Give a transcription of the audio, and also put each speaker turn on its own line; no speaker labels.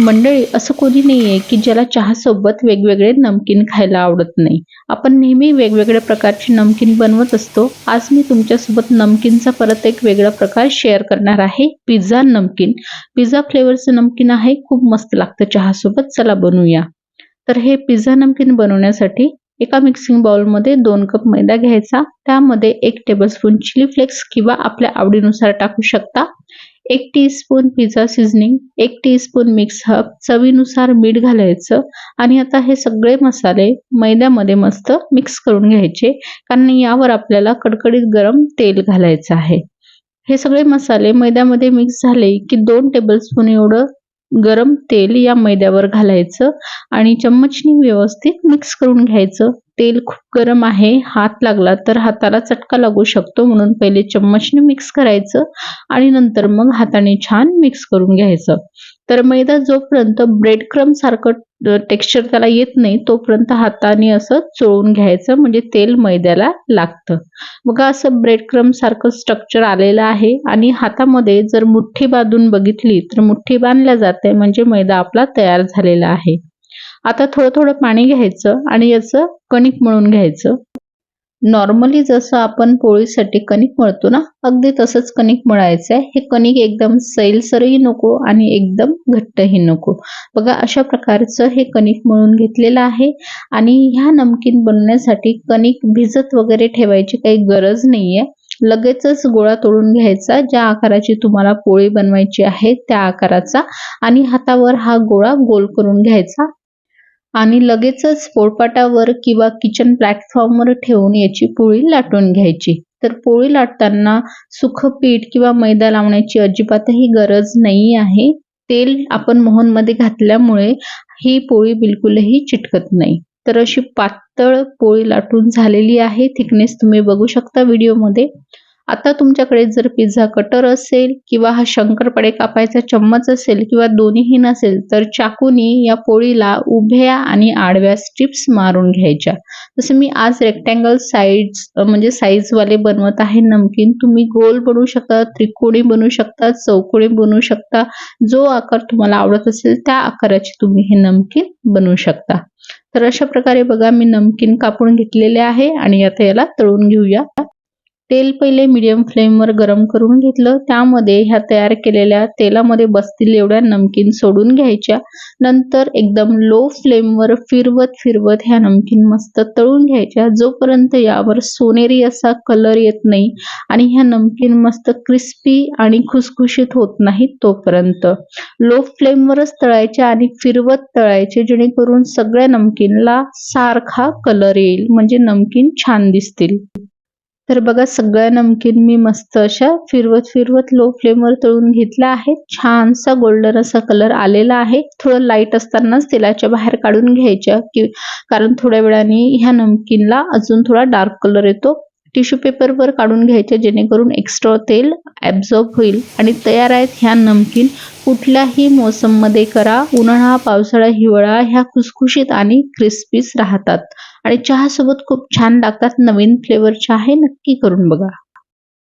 मंडळी असं कोणी नाही आहे की ज्याला चहासोबत वेगवेगळे नमकीन खायला आवडत नाही. आपण नेहमी वेगवेगळ्या प्रकारचे नमकीन बनवत असतो. आज मी तुमच्यासोबत नमकीनचा परत एक वेगळा प्रकार शेअर करणार आहे पिझ्झा नमकीन. पिझ्झा फ्लेवरचं नमकीन आहे खूप मस्त लागतं चहासोबत. चला बनवूया. तर हे पिझ्झा नमकीन बनवण्यासाठी एका मिक्सिंग बाउलमध्ये दोन कप मैदा घ्यायचा. त्यामध्ये एक टेबलस्पून चिली फ्लेक्स किंवा आपल्या आवडीनुसार टाकू शकता. एक टीस्पून पिझ्झा सिझनिंग एक टीस्पून मिक्स हब चवीनुसार मीठ घालायचं आणि आता हे सगळे मसाले मैद्यामध्ये मस्त मिक्स करून घ्यायचे कारण यावर आपल्याला कडकडीत गरम तेल घालायचं आहे. हे सगळे मसाले मैद्यामध्ये मिक्स झाले की दोन टेबलस्पून एवढं गरम तेल या मैद्यावर घालायचं आणि चम्मचनी व्यवस्थित मिक्स करून घ्यायचं. तेल खूप गरम आहे हात लागला तर हाताला चटका लागू शकतो म्हणून पहिले चम्मचने मिक्स करायचं आणि नंतर मग हाताने छान मिक्स करून घ्यायचं. तर मैदा जोपर्यंत ब्रेड क्रम सारखं टेक्स्चर त्याला येत नाही तोपर्यंत हाताने असं चोळून घ्यायचं म्हणजे तेल मैद्याला लागतं. बघा असं ब्रेड क्रम सारखं स्ट्रक्चर आलेलं आहे आणि हातामध्ये जर मुठ्ठी बांधून बघितली तर मुठ्ठी बांधल्या जाते म्हणजे मैदा आपला तयार झालेला आहे. आता थोडं थोडं पाणी घ्यायचं आणि याचं कणिक मळून घ्यायचं. नॉर्मली जसं आपण पोळीसाठी कणिक मळतो ना अगदी तसंच कणिक मळायचं आहे. हे कणिक एकदम सैलसरही नको आणि एकदम घट्टही नको. बघा अशा प्रकारचं हे कणिक मळून घेतलेलं आहे आणि ह्या नमकीन बनवण्यासाठी कणिक भिजत वगैरे ठेवायची काही गरज नाहीये. लगेचच गोळा तोडून घ्यायचा. ज्या आकाराची तुम्हाला पोळी बनवायची आहे त्या आकाराचा आणि हातावर हा गोळा गोल करून घ्यायचा. आणि लगेचच पोळपाटावर किंवा किचन प्लॅटफॉर्मवर ठेवून याची पोळी लाटून घ्यायची. तर पोळी लाटताना सुखं पीठ किंवा मैदा लावण्याची अजिबातही गरज नाही आहे. तेल आपण मोहनमध्ये घातल्यामुळे ही पोळी बिलकुलही चिटकत नाही. तर अशी पातळ पोळी लाटून झालेली आहे. थिकनेस तुम्ही बघू शकता व्हिडिओमध्ये आता तुमच्याकडे जर पिझ्झा कटर असेल किंवा हा शंकरपडे कापायचा चम्मच असेल किंवा दोन्हीही नसेल तर चाकूनी या पोळीला उभ्या आणि आडव्या स्ट्रिप्स मारून घ्यायच्या. जसं मी आज रेक्टँगल साईज म्हणजे साईजवाले बनवत आहे नमकीन तुम्ही गोल बनवू शकता त्रिकोणी बनवू शकता चौकोणी बनवू शकता जो आकार तुम्हाला आवडत असेल त्या आकाराचे तुम्ही हे नमकीन बनवू शकता. तर अशा प्रकारे बघा मी नमकीन कापून घेतलेले आहे आणि आता याला तळून घेऊया. तेल पहिले मीडियम फ्लेमवर गरम करून घेतलं. त्यामध्ये ह्या तयार केलेल्या तेलामध्ये बसतील एवढ्या नमकीन सोडून घ्यायच्या. नंतर एकदम लो फ्लेमवर फिरवत फिरवत ह्या नमकीन मस्त तळून घ्यायच्या. जोपर्यंत यावर सोनेरी असा कलर येत नाही आणि ह्या नमकीन मस्त क्रिस्पी आणि खुसखुशीत होत नाहीत तोपर्यंत. लो फ्लेमवरच तळायच्या आणि फिरवत तळायचे जेणेकरून सगळ्या नमकीनला सारखा कलर येईल. म्हणजे नमकीन छान दिसतील. तर बघा सगळ्या नमकीन मी मस्त अशा फिरवत फिरवत लो फ्लेमवर तळून घेतला आहे. छानसा गोल्डन असा कलर आलेला आहे. थोडं लाइट असतानाच तेलाच्या बाहेर काढून घ्यायच्या कारण थोड्या वेळाने ह्या नमकीनला अजून थोडा डार्क कलर येतो. टिश्यू पेपरवर काढून घ्यायचे जेणेकरून एक्स्ट्रा तेल ॲब्झॉर्ब होईल. आणि तयार आहेत ह्या नमकीन. कुठल्याही मोसममध्ये करा. उन्हाळा पावसाळा हिवाळा ह्या खुसखुशीत आणि क्रिस्पीस राहतात. आणि चहासोबत खूप छान लागतात. नवीन फ्लेवरच्या आहे. नक्की करून बघा.